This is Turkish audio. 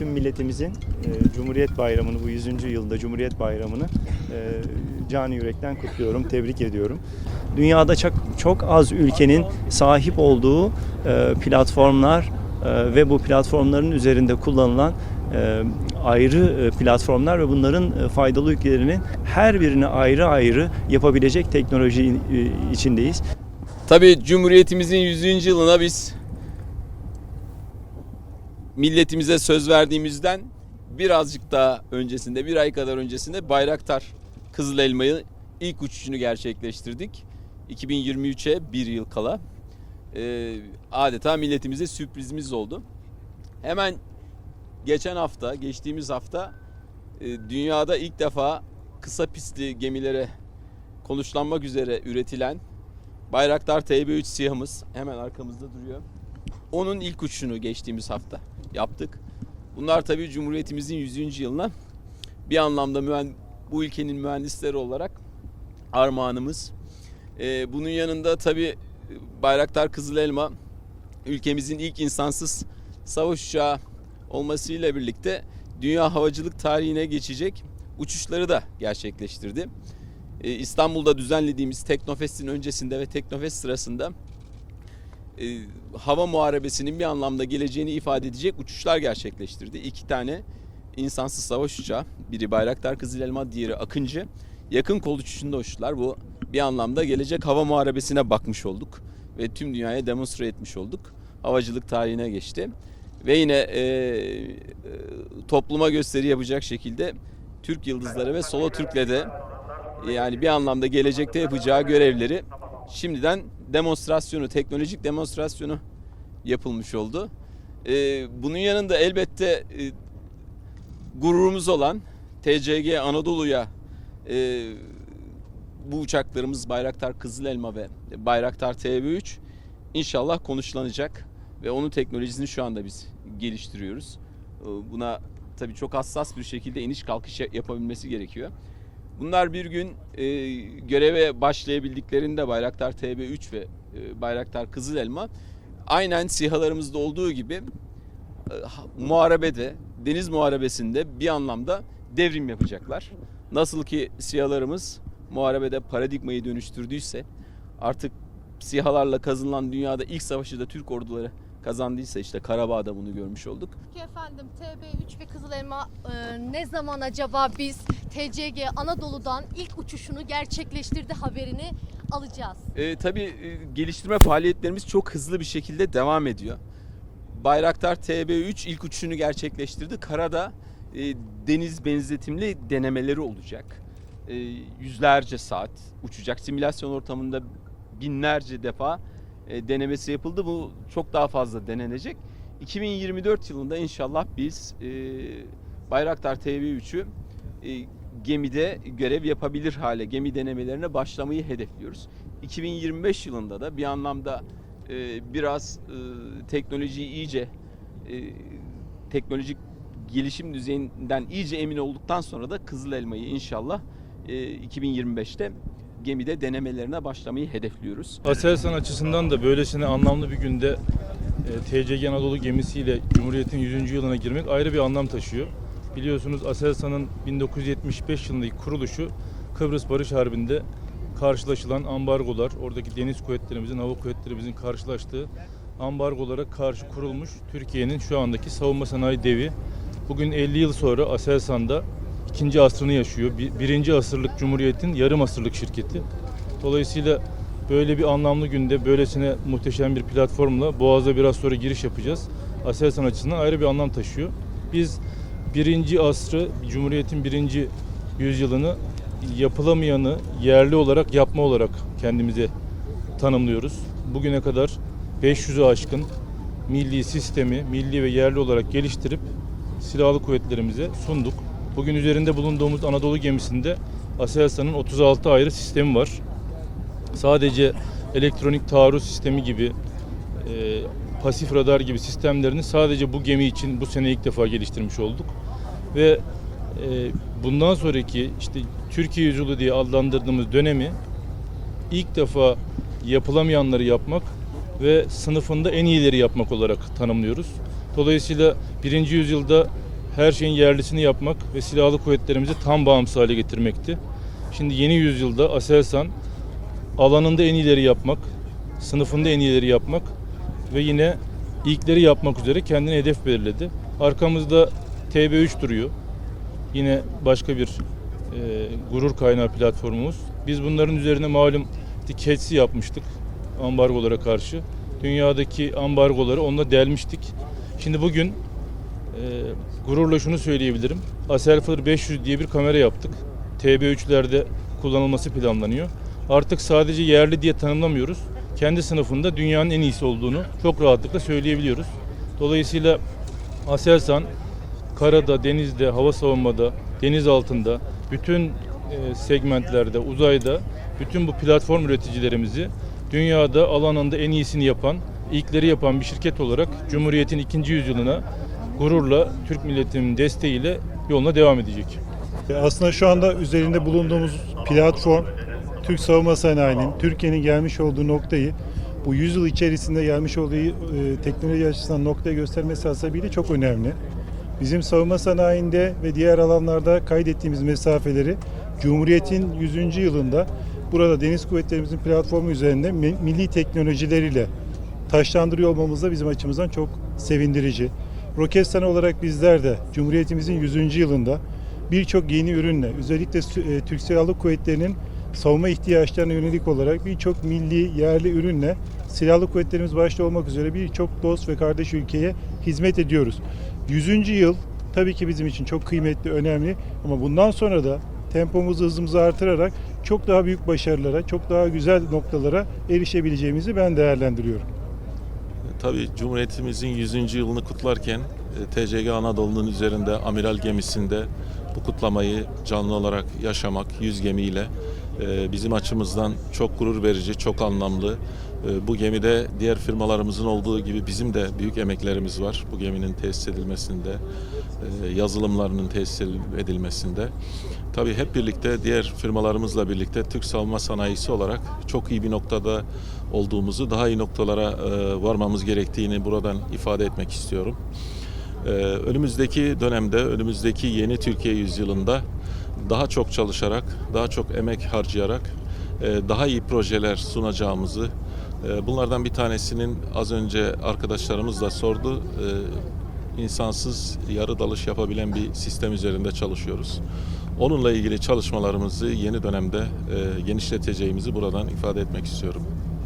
tüm milletimizin e, Cumhuriyet Bayramı'nı, bu 100. yılda Cumhuriyet Bayramı'nı e, canı yürekten kutluyorum, tebrik ediyorum. Dünyada çok, çok az ülkenin sahip olduğu e, platformlar e, ve bu platformların üzerinde kullanılan e, ayrı e, platformlar ve bunların e, faydalı ülkelerinin her birini ayrı ayrı yapabilecek teknoloji e, içindeyiz. Tabii Cumhuriyetimizin 100. yılına biz milletimize söz verdiğimizden birazcık daha öncesinde, bir ay kadar öncesinde Bayraktar Kızıl Elma'yı ilk uçuşunu gerçekleştirdik. 2023'e bir yıl kala. Ee, adeta milletimize sürprizimiz oldu. Hemen geçen hafta, geçtiğimiz hafta e, dünyada ilk defa kısa pistli gemilere konuşlanmak üzere üretilen Bayraktar TB3 siyahımız hemen arkamızda duruyor. Onun ilk uçuşunu geçtiğimiz hafta yaptık. Bunlar tabii Cumhuriyetimizin 100. yılına bir anlamda mühen- bu ülkenin mühendisleri olarak armağanımız. Ee, bunun yanında tabii Bayraktar Kızıl Elma ülkemizin ilk insansız savaş uçağı olmasıyla birlikte dünya havacılık tarihine geçecek uçuşları da gerçekleştirdi. Ee, İstanbul'da düzenlediğimiz Teknofest'in öncesinde ve Teknofest sırasında e, hava muharebesinin bir anlamda geleceğini ifade edecek uçuşlar gerçekleştirdi. İki tane insansız savaş uçağı, biri Bayraktar Kızıl Elma, diğeri Akıncı. Yakın kol uçuşunda uçtular. Bu bir anlamda gelecek hava muharebesine bakmış olduk ve tüm dünyaya demonstre etmiş olduk. Havacılık tarihine geçti. Ve yine e, e, topluma gösteri yapacak şekilde Türk Yıldızları ve Solo Türk'le de yani bir anlamda gelecekte yapacağı görevleri şimdiden demonstrasyonu, teknolojik demonstrasyonu yapılmış oldu. Ee, bunun yanında elbette e, gururumuz olan TCG Anadolu'ya e, bu uçaklarımız Bayraktar Kızıl Elma ve Bayraktar TB3 inşallah konuşlanacak ve onun teknolojisini şu anda biz geliştiriyoruz. Ee, Buna tabii çok hassas bir şekilde iniş kalkış yapabilmesi gerekiyor. Bunlar bir gün e, göreve başlayabildiklerinde Bayraktar TB3 ve e, Bayraktar Kızıl Elma aynen sihalarımızda olduğu gibi e, ha- muharebede, deniz muharebesinde bir anlamda devrim yapacaklar. Nasıl ki sihalarımız muharebede paradigmayı dönüştürdüyse artık sihalarla kazanılan dünyada ilk savaşı da Türk orduları kazandıysa işte Karabağ'da bunu görmüş olduk. Peki efendim TB3 ve Kızıl Elma e, ne zaman acaba biz TCG Anadolu'dan ilk uçuşunu gerçekleştirdi haberini alacağız? E, tabii e, geliştirme faaliyetlerimiz çok hızlı bir şekilde devam ediyor. Bayraktar TB3 ilk uçuşunu gerçekleştirdi. Karada e, deniz benzetimli denemeleri olacak. E, yüzlerce saat uçacak. Simülasyon ortamında binlerce defa e, denemesi yapıldı. Bu çok daha fazla denenecek. 2024 yılında inşallah biz e, Bayraktar TV3'ü e, gemide görev yapabilir hale, gemi denemelerine başlamayı hedefliyoruz. 2025 yılında da bir anlamda e, biraz e, teknolojiyi iyice e, teknolojik gelişim düzeyinden iyice emin olduktan sonra da Kızıl Elma'yı inşallah e, 2025'te gemide denemelerine başlamayı hedefliyoruz. Aselsan açısından da böylesine anlamlı bir günde e, TCG Anadolu gemisiyle Cumhuriyet'in 100. yılına girmek ayrı bir anlam taşıyor. Biliyorsunuz Aselsan'ın 1975 yılındaki kuruluşu Kıbrıs Barış Harbi'nde karşılaşılan ambargolar, oradaki deniz kuvvetlerimizin, hava kuvvetlerimizin karşılaştığı ambargolara karşı kurulmuş Türkiye'nin şu andaki savunma sanayi devi. Bugün 50 yıl sonra Aselsan'da ikinci asrını yaşıyor. Bir- Birinci asırlık Cumhuriyet'in yarım asırlık şirketi. Dolayısıyla böyle bir anlamlı günde böylesine muhteşem bir platformla Boğaz'a biraz sonra giriş yapacağız. Aselsan açısından ayrı bir anlam taşıyor. Biz birinci asrı, Cumhuriyet'in birinci yüzyılını yapılamayanı yerli olarak yapma olarak kendimize tanımlıyoruz. Bugüne kadar 500'ü aşkın milli sistemi, milli ve yerli olarak geliştirip silahlı kuvvetlerimize sunduk. Bugün üzerinde bulunduğumuz Anadolu gemisinde Aselsan'ın 36 ayrı sistemi var. Sadece elektronik taarruz sistemi gibi, e, pasif radar gibi sistemlerini sadece bu gemi için bu sene ilk defa geliştirmiş olduk. Ve e, bundan sonraki işte Türkiye yüzyılı diye adlandırdığımız dönemi ilk defa yapılamayanları yapmak ve sınıfında en iyileri yapmak olarak tanımlıyoruz. Dolayısıyla birinci yüzyılda her şeyin yerlisini yapmak ve silahlı kuvvetlerimizi tam bağımsız hale getirmekti. Şimdi yeni yüzyılda Aselsan alanında en iyileri yapmak, sınıfında en iyileri yapmak ve yine ilkleri yapmak üzere kendine hedef belirledi. Arkamızda TB3 duruyor. Yine başka bir e, gurur kaynağı platformumuz. Biz bunların üzerine malum diketsi yapmıştık ambargolara karşı. Dünyadaki ambargoları onunla delmiştik. Şimdi bugün gururla şunu söyleyebilirim. Aselfar 500 diye bir kamera yaptık. TB3'lerde kullanılması planlanıyor. Artık sadece yerli diye tanımlamıyoruz. Kendi sınıfında dünyanın en iyisi olduğunu çok rahatlıkla söyleyebiliyoruz. Dolayısıyla Aselsan karada, denizde, hava savunmada, deniz altında, bütün e, segmentlerde, uzayda bütün bu platform üreticilerimizi dünyada alanında en iyisini yapan, ilkleri yapan bir şirket olarak Cumhuriyet'in ikinci yüzyılına gururla Türk milletinin desteğiyle yoluna devam edecek. E, Aslında şu anda üzerinde bulunduğumuz platform Türk savunma sanayinin, Türkiye'nin gelmiş olduğu noktayı bu yüzyıl içerisinde gelmiş olduğu e, teknoloji açısından noktaya göstermesi hasebiyle çok önemli. Bizim savunma sanayinde ve diğer alanlarda kaydettiğimiz mesafeleri Cumhuriyet'in 100. yılında burada Deniz Kuvvetlerimizin platformu üzerinde mi- milli teknolojileriyle taşlandırıyor olmamız da bizim açımızdan çok sevindirici. Roketsan olarak bizler de Cumhuriyetimizin 100. yılında birçok yeni ürünle özellikle e, Türk Silahlı Kuvvetleri'nin savunma ihtiyaçlarına yönelik olarak birçok milli yerli ürünle silahlı kuvvetlerimiz başta olmak üzere birçok dost ve kardeş ülkeye hizmet ediyoruz. 100. yıl tabii ki bizim için çok kıymetli, önemli ama bundan sonra da tempomuzu, hızımızı artırarak çok daha büyük başarılara, çok daha güzel noktalara erişebileceğimizi ben değerlendiriyorum. Tabii Cumhuriyetimizin 100. yılını kutlarken e, TCG Anadolu'nun üzerinde amiral gemisinde bu kutlamayı canlı olarak yaşamak 100 gemiyle e, bizim açımızdan çok gurur verici, çok anlamlı. E, Bu gemide diğer firmalarımızın olduğu gibi bizim de büyük emeklerimiz var. Bu geminin tesis edilmesinde, e, yazılımlarının tesis edilmesinde. Tabii hep birlikte diğer firmalarımızla birlikte Türk savunma sanayisi olarak çok iyi bir noktada olduğumuzu, daha iyi noktalara e, varmamız gerektiğini buradan ifade etmek istiyorum. E, Önümüzdeki dönemde, önümüzdeki yeni Türkiye yüzyılında daha çok çalışarak, daha çok emek harcayarak daha iyi projeler sunacağımızı, bunlardan bir tanesinin az önce arkadaşlarımız da sordu, e, insansız yarı dalış yapabilen bir sistem üzerinde çalışıyoruz. Onunla ilgili çalışmalarımızı yeni dönemde e, genişleteceğimizi buradan ifade etmek istiyorum.